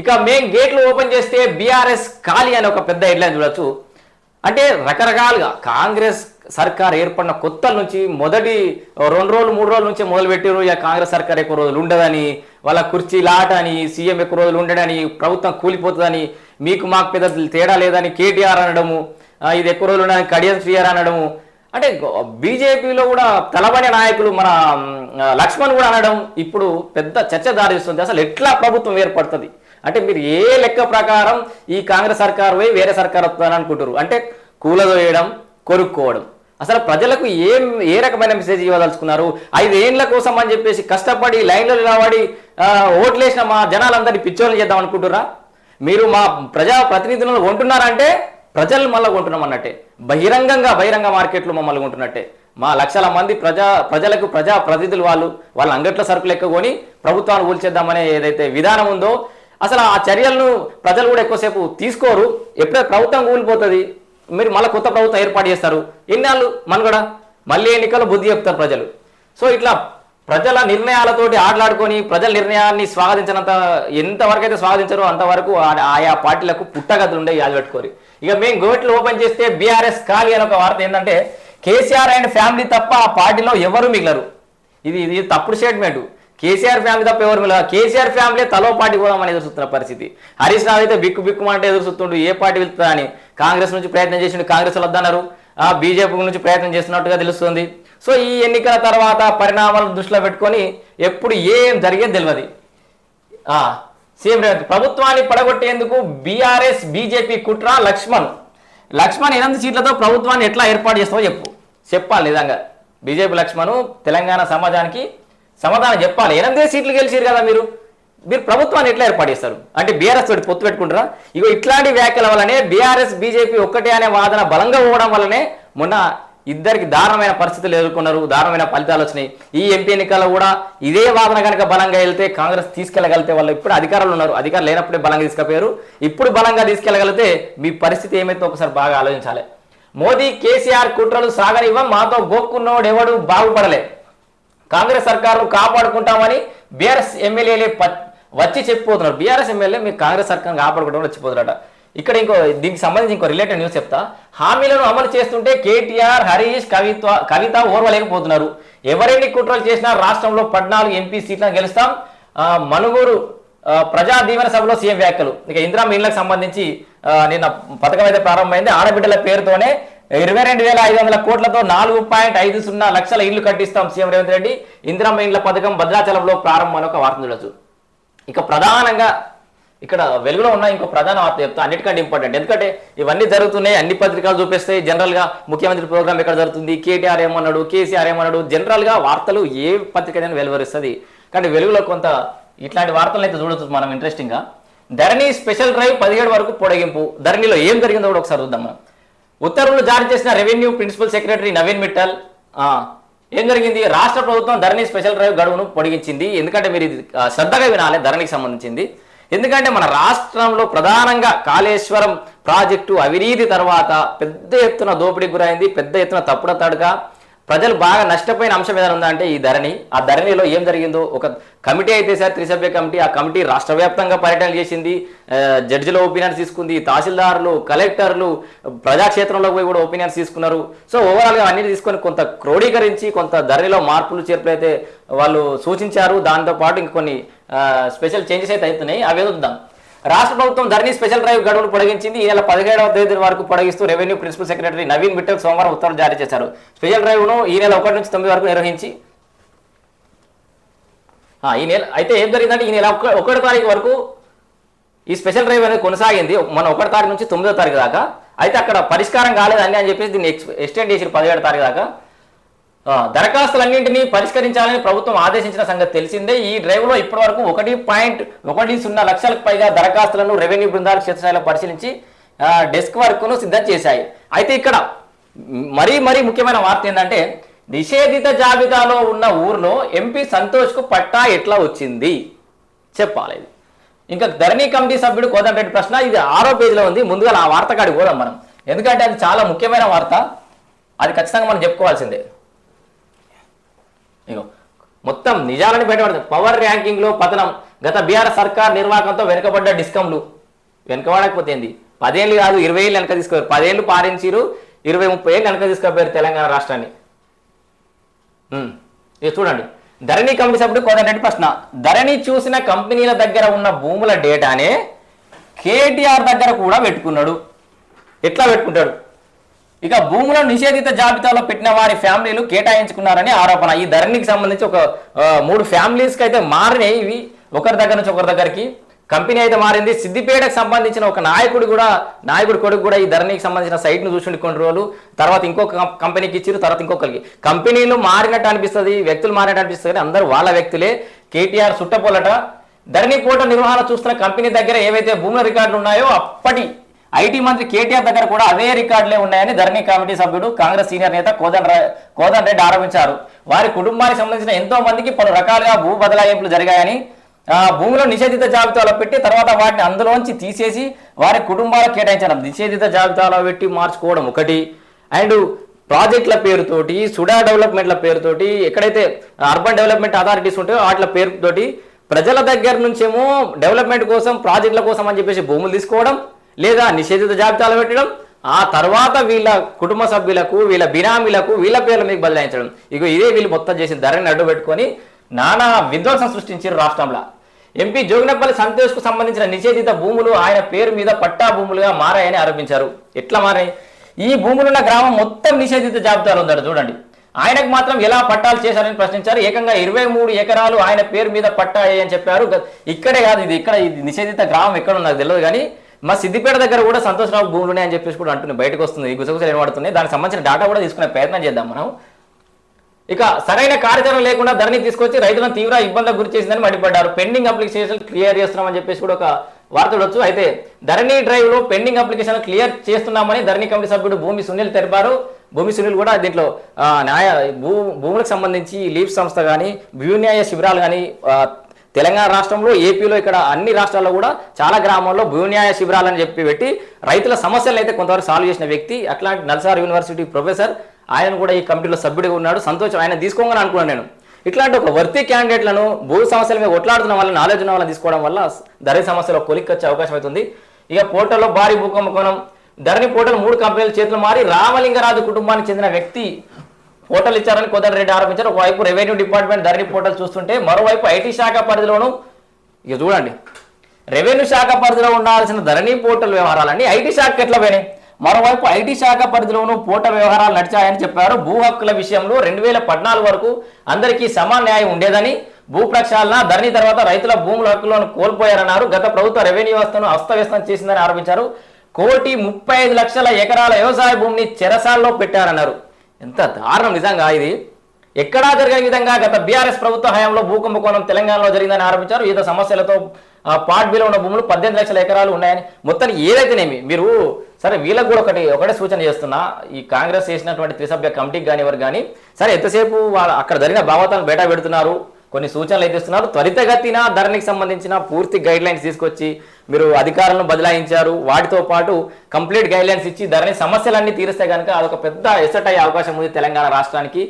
ఇక మెయిన్ గేట్లు ఓపెన్ చేస్తే బీఆర్ఎస్ ఖాళీ అని ఒక పెద్ద హెడ్లైన్ చూడొచ్చు. అంటే రకరకాలుగా కాంగ్రెస్ సర్కార్ ఏర్పడిన కొత్తల నుంచి మొదటి రెండు రోజులు మూడు రోజుల నుంచి మొదలుపెట్టారు ఇక కాంగ్రెస్ సర్కార్ ఎక్కువ రోజులు ఉండదని వాళ్ళ కుర్చీ లాట అని సీఎం ఎక్కువ రోజులు ఉండడని ప్రభుత్వం కూలిపోతుందని మీకు మాకు పెద్ద తేడా లేదని కేటీఆర్ అనడము ఇది ఎక్కువ రోజులు ఉండడానికి కడియం శ్రీఆర్ అనడము. అంటే బీజేపీలో కూడా తలబడే నాయకులు మన లక్ష్మణ్ కూడా అనడం ఇప్పుడు పెద్ద చర్చ దారిస్తుంది అసలు ఎట్లా ప్రభుత్వం ఏర్పడుతుంది? అంటే మీరు ఏ లెక్క ప్రకారం ఈ కాంగ్రెస్ సర్కారు పోయి వేరే సర్కార్ వస్తుందని అనుకుంటారు అంటే కూలదోయడం కొరుక్కోవడం. అసలు ప్రజలకు ఏం ఏ రకమైన మెసేజ్ ఇవ్వదలుచుకున్నారు? ఐదేళ్ళ కోసం అని చెప్పేసి కష్టపడి లైన్లో నిలబడి ఓట్లేసిన మా జనాలందరినీ పిచ్చోళ్ళు చేద్దాం అనుకుంటురా మీరు మా ప్రజా ప్రతినిధులను కొంటున్నారంటే ప్రజలు మళ్ళీ కొంటున్నాం అన్నట్టే. బహిరంగంగా బహిరంగ మార్కెట్లు మమ్మల్ని కొంటున్నట్టే. మా లక్షల మంది ప్రజా ప్రజలకు ప్రజా ప్రతినిధులు వాళ్ళు వాళ్ళ అంగట్ల సరుకులు ఎక్కువ కొని ప్రభుత్వాన్ని కూల్చేద్దామనే ఏదైతే విధానం ఉందో అసలు ఆ చర్యలను ప్రజలు కూడా ఎక్కువసేపు తీసుకోరు. ఎప్పుడైతే ప్రభుత్వం కూలిపోతుంది మీరు మళ్ళీ కొత్త ప్రభుత్వం ఏర్పాటు చేస్తారు. ఎన్నాళ్ళు? మనుగడ? మళ్ళీ ఎన్నికలు బుద్ధి చెప్తారు ప్రజలు. సో ఇట్లా ప్రజల నిర్ణయాలతోటి ఆటలాడుకొని ప్రజల నిర్ణయాన్ని స్వాగతించినంత ఎంతవరకు అయితే స్వాగతించారో అంతవరకు ఆ- ఆయా పార్టీలకు పుట్టగతులు ఉండే యాది పెట్టుకోరు. ఇక మేము గోట్లు ఓపెన్ చేస్తే బీఆర్ఎస్ ఖాళీ అనే ఒక వార్త ఏంటంటే కేసీఆర్ అండ్ ఫ్యామిలీ తప్ప ఆ పార్టీలో ఎవరు మిగలరు. ఇది ఇది తప్పుడు స్టేట్మెంట్. కేసీఆర్ ఫ్యామిలీ తప్ప ఎవరు మిగలరు. కేసీఆర్ ఫ్యామిలీ తలో పార్టీ పోదామని ఎదురు చూస్తున్న పరిస్థితి. హరీష్ రావు అయితే బిక్కు బిక్కు అంటే ఎదురు చూస్తుండు ఏ పార్టీ వెళ్తుందా అని కాంగ్రెస్ నుంచి ప్రయత్నం చేసిండు కాంగ్రెస్ వద్దన్నారు ఆ బీజేపీ నుంచి ప్రయత్నం చేస్తున్నట్టుగా తెలుస్తుంది. సో ఈ ఎన్నికల తర్వాత పరిణామాలను దృష్టిలో పెట్టుకొని ఎప్పుడు ఏం జరిగేది తెలియదు ఆ, సీఎం రేవంత్ ప్రభుత్వాన్ని పడగొట్టేందుకు బీఆర్ఎస్ బీజేపీ కుట్ర లక్ష్మణ్. లక్ష్మణ్ ఎనిమిది సీట్లతో ప్రభుత్వాన్ని ఎట్లా ఏర్పాటు చేస్తావో చెప్పు. చెప్పాలి నిజంగా. బీజేపీ లక్ష్మణ్ తెలంగాణ సమాజానికి సమాధానం చెప్పాలి. ఎనిమిదే సీట్లు గెలిచారు కదా మీరు? మీరు ప్రభుత్వాన్ని ఎట్లా ఏర్పాటు చేస్తారు? అంటే బీఆర్ఎస్ తోటి పొత్తు పెట్టుకుంటారా? ఇగో ఇట్లాంటి వ్యాఖ్యల వల్లనే బీఆర్ఎస్ బీజేపీ ఒక్కటే అనే వాదన బలంగా పోవడం వల్లనే మొన్న ఇద్దరికి దారుణమైన పరిస్థితులు ఎదుర్కొన్నారు. దారుణమైన ఫలితాలు వచ్చినాయి. ఈ ఎంపీ ఎన్నికల్లో కూడా ఇదే వాదన కనుక బలంగా వెళ్తే కాంగ్రెస్ తీసుకెళ్ళగలితే వాళ్ళు ఇప్పుడు అధికారులు ఉన్నారు. అధికారులు లేనప్పుడే బలంగా తీసుకుపోయారు ఇప్పుడు బలంగా తీసుకెళ్ళగలితే మీ పరిస్థితి ఏమైతే ఒకసారి బాగా ఆలోచించాలి. మోదీ కేసీఆర్ కుట్రలు సాగనివ్వం మాతో గోక్కున్నోడెవడు బాగుపడలే. కాంగ్రెస్ సర్కారును కాపాడుకుంటామని బీఆర్ఎస్ ఎమ్మెల్యేలే వచ్చి చెప్పిపోతున్నారు. బీఆర్ఎస్ ఎమ్మెల్యే మీ కాంగ్రెస్ సర్కార్ని కాపాడుకుంటామని వచ్చిపోతున్నారట. ఇక్కడ ఇంకో దీనికి సంబంధించి ఇంకో రిలేటెడ్ న్యూస్ చెప్తా. హామీలను అమలు చేస్తుంటే కేటీఆర్ హరీష్ కవిత కవిత ఓర్వలేకపోతున్నారు. ఎవరెన్ని కుట్రలు చేసినా రాష్ట్రంలో పద్నాలుగు ఎంపీ సీట్లను గెలుస్తాం. మనుగూరు ప్రజా దీవెన సభలో సీఎం వ్యాఖ్యలు. ఇక ఇందిరా ఇళ్ళకు సంబంధించి నిన్న పథకం అయితే ప్రారంభమైంది. ఆడబిడ్డల పేరుతోనే ఇరవై రెండు వేల ఐదు వందల కోట్లతో నాలుగు పాయింట్ ఐదు సున్నా లక్షల ఇళ్ళు కట్టిస్తాం సీఎం రేవంత్ రెడ్డి. ఇందిరమ్మ ఇండ్ల పథకం భద్రాచలంలో ప్రారంభం అని ఒక వార్త చూడొచ్చు ఇక ప్రధానంగా ఇక్కడ వెలుగులో ఉన్న ఇంకో ప్రధాన వార్త చెప్తా. అన్నిటికంటే ఇంపార్టెంట్. ఎందుకంటే ఇవన్నీ జరుగుతున్నాయి అన్ని పత్రికలు చూపిస్తాయి. జనరల్గా ముఖ్యమంత్రి ప్రోగ్రామ్ ఎక్కడ జరుగుతుంది? కేటీఆర్ ఏమన్నాడు? కేసీఆర్ ఏమన్నాడు? జనరల్గా వార్తలు ఏ పత్రిక వెలువరిస్తుంది. కానీ వెలుగులో కొంత ఇట్లాంటి వార్తలను అయితే చూడొచ్చు మనం ఇంట్రెస్టింగ్గా. ధరణి స్పెషల్ డ్రైవ్ పదిహేడు వరకు పొడగింపు. ధరణిలో ఏం జరిగిందో కూడా ఒకసారి చూద్దాం మనం. ఉత్తర్వులు జారీ చేసిన revenue principal secretary Naveen Mittal ఏం జరిగింది? రాష్ట్ర ప్రభుత్వం ధరణి స్పెషల్ డ్రైవ్ గడువును పొడిగించింది. ఎందుకంటే మీరు ఇది శ్రద్ధగా వినాలి ధరణికి సంబంధించింది. ఎందుకంటే మన రాష్ట్రంలో ప్రధానంగా కాళేశ్వరం ప్రాజెక్టు అవినీతి తర్వాత పెద్ద ఎత్తున దోపిడీకి గురైంది. పెద్ద ఎత్తున తప్పుడు తడక. ప్రజలు బాగా నష్టపోయిన అంశం ఏదైనా ఉందా అంటే ఈ ధరణి. ఆ ధరణిలో ఏం జరిగిందో ఒక కమిటీ అయితే సార్ త్రిసభ్య కమిటీ ఆ కమిటీ రాష్ట్ర వ్యాప్తంగా పర్యటన చేసింది. జడ్జిలో ఒపీనియన్స్ తీసుకుంది తహసీల్దారులు కలెక్టర్లు ప్రజాక్షేత్రంలో పోయి కూడా ఒపీనియన్స్ తీసుకున్నారు. సో ఓవరాల్గా అన్ని తీసుకొని కొంత క్రోడీకరించి కొంత ధరణిలో మార్పులు చేర్పులు వాళ్ళు సూచించారు. దాంతో పాటు ఇంకొన్ని స్పెషల్ చేంజెస్ అయితే అవుతున్నాయి. అవి చూద్దాం. రాష్ట్ర ప్రభుత్వం ధరణి స్పెషల్ డ్రైవ్ గడువును పొడిగించింది. ఈ నెల పదిహేడవ తేదీ వరకు పొడిగిస్తూ revenue principal secretary Naveen Mittal సోమవారం ఉత్తర్వులు జారీ చేశారు. స్పెషల్ డ్రైవ్ను ఈ నెల ఒకటి నుంచి తొమ్మిది వరకు నిర్వహించి ఈ నెల అయితే ఏం జరిగిందంటే ఈ నెల ఒకటి ఒకటో తారీఖు వరకు ఈ స్పెషల్ డ్రైవ్ అనేది కొనసాగింది. మన ఒకటి తారీఖు నుంచి తొమ్మిదో తారీఖు దాకా. అయితే అక్కడ పరిష్కారం కాలేదని అని చెప్పేసి దీన్ని ఎక్స్- ఎక్స్టెండ్ చేసి పదిహేడు తారీఖు దాకా. దరఖాస్తులన్నింటినీ పరిష్కరించాలని ప్రభుత్వం ఆదేశించిన సంగతి తెలిసిందే. ఈ డ్రైవ్లో ఇప్పటి వరకు ఒకటి పాయింట్ ఒకటి సున్నా లక్షలకు పైగా దరఖాస్తులను రెవెన్యూ బృందాలు క్షేత్రస్థాయిలో పరిశీలించి డెస్క్ వర్క్ను సిద్ధం చేశాయి. అయితే ఇక్కడ మరీ మరీ ముఖ్యమైన వార్త ఏంటంటే నిషేధిత జాబితాలో ఉన్న ఊర్లో ఎంపీ సంతోష్కు పట్టా ఎట్లా వచ్చింది? చెప్పాలి ఇంకా ధరణి కమిటీ సభ్యుడు కోదండరెడ్డి ప్రశ్న ఇది ఆరో పేజీలో ఉంది. ముందుగా ఆ వార్త కాడికి పోదాం మనం. ఎందుకంటే అది చాలా ముఖ్యమైన వార్త. అది ఖచ్చితంగా మనం చెప్పుకోవాల్సిందే. ఇగో మొత్తం నిజాలని బయటపడుతుంది పవర్ ర్యాంకింగ్లో పతనం. గత బీఆర్ సర్కార్ నిర్వాహకంతో వెనుకబడ్డ డిస్కంలు. వెనుకబడకపోతే ఏంది? పదేళ్ళు కాదు ఇరవై ఏళ్ళు వెనక తీసుకోరు. పదేళ్ళు పారించిరు ఇరవై ముప్పై ఏళ్ళు వెనక తీసుకుపోయారు తెలంగాణ రాష్ట్రాన్ని. ఇది చూడండి. ధరణి కమిటీ సభ్యుడు కోదండరెడ్డి ప్రశ్న. ధరణి చూసిన కంపెనీల దగ్గర ఉన్న భూముల డేటానే కేటీఆర్ దగ్గర కూడా పెట్టుకున్నాడు. ఎట్లా పెట్టుకుంటాడు? ఇక భూములను నిషేధిత జాబితాలో పెట్టిన వారి ఫ్యామిలీలు కేటాయించుకున్నారని ఆరోపణ. ఈ ధరణికి సంబంధించి ఒక మూడు ఫ్యామిలీస్కి అయితే మారినాయి. ఇవి ఒకరి దగ్గర నుంచి ఒకరి దగ్గరికి కంపెనీ అయితే మారింది. సిద్దిపేటకు సంబంధించిన ఒక నాయకుడు కూడా నాయకుడు కొడుకు కూడా ఈ ధరణికి సంబంధించిన సైట్ను చూసిండి కొన్ని రోజులు. తర్వాత ఇంకొక కంపెనీకి ఇచ్చారు తర్వాత ఇంకొకరికి. కంపెనీలు మారినట్టు అనిపిస్తుంది వ్యక్తులు మారినట్టు అనిపిస్తుంది కానీ అందరూ వాళ్ళ వ్యక్తులే. కేటీఆర్ సుట్టపోలట ధరణి కోట నిర్వహణ చూస్తున్న కంపెనీ దగ్గర ఏవైతే భూముల రికార్డులు ఉన్నాయో అప్పటి ఐటీ మంత్రి కేటీఆర్ దగ్గర కూడా అవే రికార్డులే ఉన్నాయని ధరణి కమిటీ సభ్యుడు కాంగ్రెస్ సీనియర్ నేత కోదన్ కోదన్ రెడ్డి ఆరోపించారు. వారి కుటుంబానికి సంబంధించిన ఎంతో మందికి పలు రకాలుగా భూ బదలాయింపులు జరిగాయని ఆ భూములను నిషేధిత జాబితాలో పెట్టి తర్వాత వాటిని అందులోంచి తీసేసి వారి కుటుంబాలకు కేటాయించడం నిషేధిత జాబితాలో పెట్టి మార్చుకోవడం ఒకటి. అండ్ ప్రాజెక్టుల పేరుతోటి సుడా డెవలప్మెంట్ల పేరుతోటి ఎక్కడైతే అర్బన్ డెవలప్మెంట్ అథారిటీస్ ఉంటాయో వాటి పేరుతోటి ప్రజల దగ్గర నుంచేమో డెవలప్మెంట్ కోసం ప్రాజెక్టుల కోసం అని చెప్పేసి భూములు తీసుకోవడం లేదా నిషేధిత జాబితాలు పెట్టడం ఆ తర్వాత వీళ్ళ కుటుంబ సభ్యులకు వీళ్ళ బినామీలకు వీళ్ళ పేర్ల మీకు బదలాయించడం. ఇక ఇదే వీళ్ళు మొత్తం చేసిన ధరని అడ్డు పెట్టుకొని నానా విధ్వంసం సృష్టించారు రాష్ట్రంలో. ఎంపీ జోగినపల్లి సంతోష్కు సంబంధించిన నిషేధిత భూములు ఆయన పేరు మీద పట్టా భూములుగా మారాయని ఆరోపించారు. ఎట్లా మారాయి? ఈ భూములున్న గ్రామం మొత్తం నిషేధిత జాబితాలో ఉందట చూడండి. ఆయనకు మాత్రం ఎలా పట్టాలు చేశారని ప్రశ్నించారు. ఏకంగా ఇరవై మూడు ఎకరాలు ఆయన పేరు మీద పట్టాయి అని చెప్పారు ఇక్కడే కాదు ఇది ఇక్కడ ఇది నిషేధిత గ్రామం ఎక్కడ ఉన్నది తెలియదు కానీ మా సిద్దిపేట దగ్గర కూడా సంతోషరావు భూములు ఉన్నాయని చెప్పేసి కూడా అంటుంది బయటకు వస్తుంది. గుసగుసలు ఏమడుతున్నాయి దానికి సంబంధించిన డేటా కూడా తీసుకునే ప్రయత్నం చేద్దాం మనం. ఇక సరైన కార్యాచరణ లేకుండా ధరణి తీసుకొచ్చి రైతులను తీవ్ర ఇబ్బందులకు గురి చేసిందని మండిపడ్డారు. పెండింగ్ అప్లికేషన్ క్లియర్ చేస్తున్నామని చెప్పేసి కూడా ఒక వార్త వచ్చు అయితే ధరణి డ్రైవ్లో పెండింగ్ అప్లికేషన్ క్లియర్ చేస్తున్నామని ధరణి కమిటీ సభ్యుడు భూమి సునీల్ తెలిపారు. భూమి సునీల్ కూడా దీంట్లో న్యాయ భూ భూములకు సంబంధించి లీఫ్ సంస్థ కానీ భూన్యాయ శిబిరాలు కానీ తెలంగాణ రాష్ట్రంలో ఏపీలో ఇక్కడ అన్ని రాష్ట్రాల్లో కూడా చాలా గ్రామాల్లో భూన్యాయ శిబిరాలని చెప్పి పెట్టి రైతుల సమస్యలను అయితే కొంతవరకు సాల్వ్ చేసిన వ్యక్తి అట్లాంటి నల్సార్ యూనివర్సిటీ ప్రొఫెసర్ ఆయన కూడా ఈ కమిటీలో సభ్యుడిగా ఉన్నాడు. సంతోషం. ఆయన తీసుకోగానే అనుకున్నాను నేను. ఇట్లాంటి ఒక వర్తీ క్యాండిడేట్లను భూ సమస్యల మీద కొట్లాడుతున్న వాళ్ళని ఆలోచన వాళ్ళని తీసుకోవడం వల్ల ధరణి సమస్యలో కొలిక్కొచ్చే అవకాశం అవుతుంది ఇక పోర్టల్లో భారీ భూకంపకోణం ధరణి పోర్టల్ మూడు కంపెనీల చేతులు మారి రామలింగరాజు కుటుంబానికి చెందిన వ్యక్తి పోర్టల్ ఇచ్చారని కోదండ రెడ్డి ఆరోపించారు. ఒకవైపు రెవెన్యూ డిపార్ట్మెంట్ ధరణి పోర్టల్ చూస్తుంటే మరోవైపు ఐటీ శాఖ పరిధిలోను ఇక చూడండి. రెవెన్యూ శాఖ పరిధిలో ఉండాల్సిన ధరణి పోర్టల్ వ్యవహారాలన్నీ ఐటీ శాఖకు ఎట్లా పోయినాయి మరోవైపు ఐటీ శాఖ పరిధిలోనూ పోర్టల్ వ్యవహారాలు నడిచాయని చెప్పారు. భూ హక్కుల విషయంలో రెండు వేల పద్నాలుగు వరకు అందరికీ సమాన న్యాయం ఉండేదని భూ ప్రక్షాళన ధరణి తర్వాత రైతుల భూముల హక్కులను కోల్పోయారన్నారు. గత ప్రభుత్వ రెవెన్యూ వ్యవస్థను అస్తవ్యస్తం చేసిందని ఆరోపించారు. కోటి ముప్పై ఐదు లక్షల ఎకరాల వ్యవసాయ భూమిని చెరసాల్లో పెట్టారన్నారు. ఎంత దారుణం నిజంగా ఇది. ఎక్కడా జరగని విధంగా గత బీఆర్ఎస్ ప్రభుత్వ హయాంలో భూకంపకోణం తెలంగాణలో జరిగిందని ఆరోపించారు. వివిధ సమస్యలతో పాట్ బిలో ఉన్న భూములు పద్దెనిమిది లక్షల ఎకరాలు ఉన్నాయని మొత్తానికి ఏదైతేనేమి మీరు సరే వీళ్ళకు కూడా ఒకటి ఒకటే సూచన చేస్తున్నా. ఈ కాంగ్రెస్ చేసినటువంటి త్రిసభ్య కమిటీకి కానీ ఎవరు కానీ సరే ఎంతసేపు వాళ్ళు అక్కడ జరిగిన భావతాలను బయట పెడుతున్నారు. కొన్ని సూచనలు అయితే ఇస్తున్నారు. త్వరితగతిన ధరణికి సంబంధించిన పూర్తి గైడ్ లైన్స్ తీసుకొచ్చి మీరు అధికారులను బదలాయించారు. వాటితో పాటు కంప్లీట్ గైడ్ లైన్స్ ఇచ్చి ధరణి సమస్యలన్నీ తీరిస్తే కనుక అదొక పెద్ద ఎసట్ అయ్యే అవకాశం ఉంది తెలంగాణ రాష్ట్రానికి.